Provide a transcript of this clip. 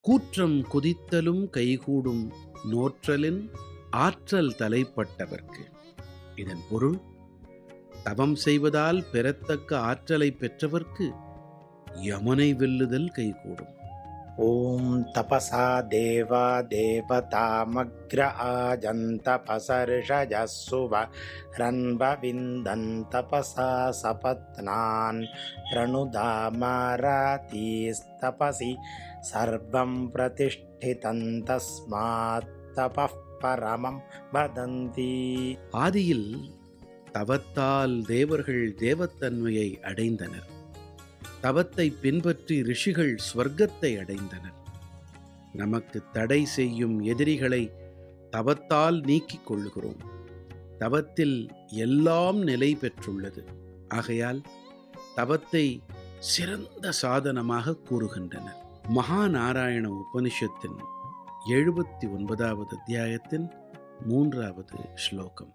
கூற்றம் குதித்தலும் கைகூடும் நோற்றலின் ஆற்றல் தலைப்பட்டவர்க்கு. இதன் பொருள் தவம் செய்வதால் பெறத்தக்க ஆற்றலை பெற்றவர்க்கு யமனை வெல்லுதல் கைகூடும். ॐ तपसा देवा देवतामग्र आजन्तपसर्षजः सुवरन्वविन्दन्तपसा सपत्नान् प्रणुदामारातीस्तपसि सर्वं प्रतिष्ठितं तस्मात् तपः परमं वदन्ति ஆதியில் தவத்தால் தேவர்கள் தேவத்தன்மையை அடைந்தனர் தவத்தை பின்பற்றி ரிஷிகள் ஸ்வர்க்கத்தை அடைந்தனர். நமக்கு தடை செய்யும் எதிரிகளை தவத்தால் நீக்கிக் கொள்கிறோம் தவத்தில் எல்லாம் நிலை பெற்றுள்ளது. ஆகையால் தவத்தை சிறந்த சாதனமாக கூறுகின்றனர். மகாநாராயண உபனிஷத்தின் எழுபத்தி ஒன்பதாவது அத்தியாயத்தின் மூன்றாவது ஸ்லோகம்.